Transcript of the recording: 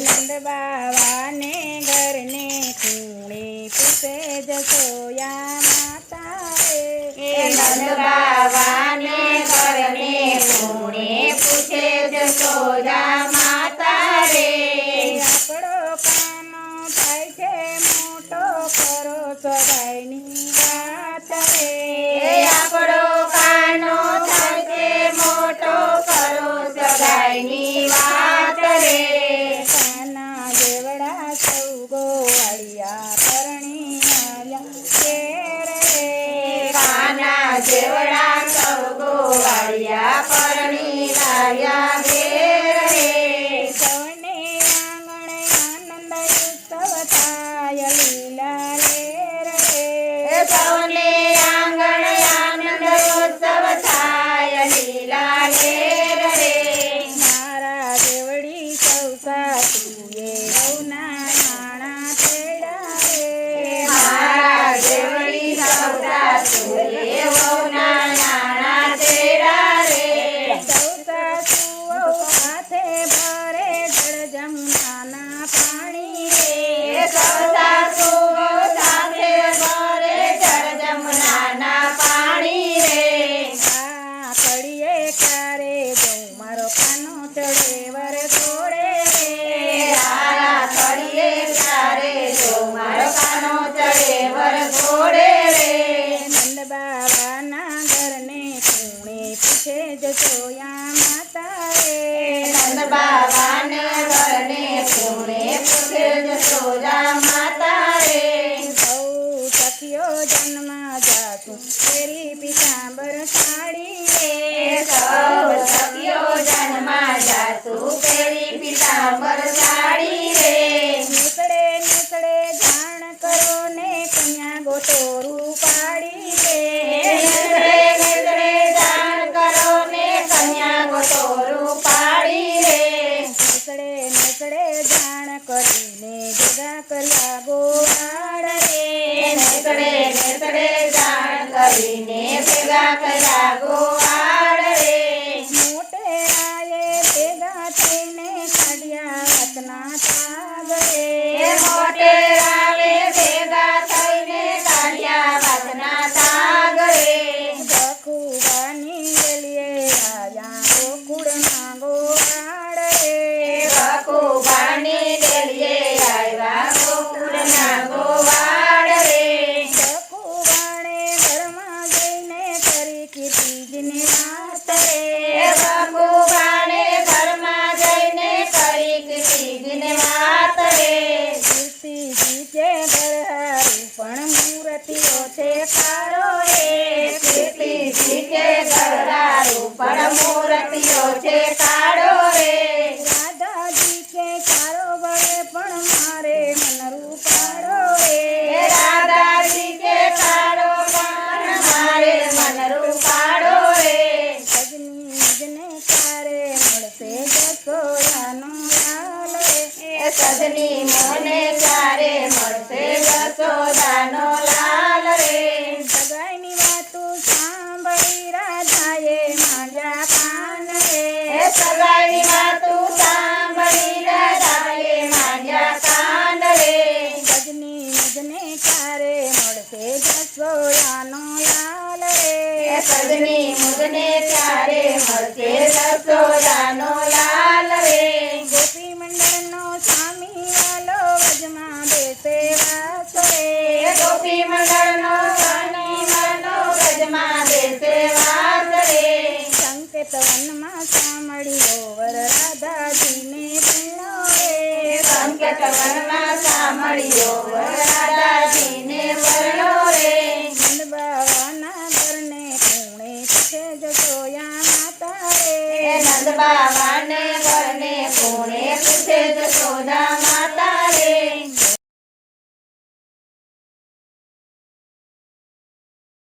નંદ બાવાને ઘરને ખૂણે પૂછે જસોયા કાના સૌ ગોવાળિયા પરણી લાવ્યા ઘેર રે સૌને આંગણે આનંદ ઉત્સવ થાય લીલા લેર રે સૌને આંગણ આનંદ ઉત્સવ થાય લીલા લેર રે મારા દેવડી સૌ સાસુએ પીતાંબર સાડી એ રે સૌ સખીઓ જન્મા જાસુ પેરી પીતાંબર સાડી રે નીકળે નીકળે જાણ કરો ને કન્યા ગોટોરું પાડી રે નીકળે નીકળે જાણ કરો ને કન્યા ગોટો પાડી રે નીકળે નીકળે જાણ કરીને જગા કર્યા ગોવાળ રે નીકળે નીકળે જાણ કરીને ભેગા કર્યા ગોવાળ રે મોટેરાએ ભેગા થઈને કાઢ્યા વાતના તાગ એ રે મોટે રાવે ભેગા થઈને કાઢ્યા વાતના તાગ રે બખુબાની વેલીએ આયા ગોકુળમાં ગોવાળ રે રે મને ચારે મળશે જશોદાનો લાલ રે. સગાઈની વાતો સાંભળી રાજાએ માંડ્યા પાન રે. સગાઈની વાતો સાંભળી રાજાએ માંડ્યા કાન રે. સજની મુજને ક્યારે મળશે જસોયાનો લાલ રે. સજની મુજને ચારે મળશે જશોદાનો સંકેત વનમાં સાંભળ્યો વર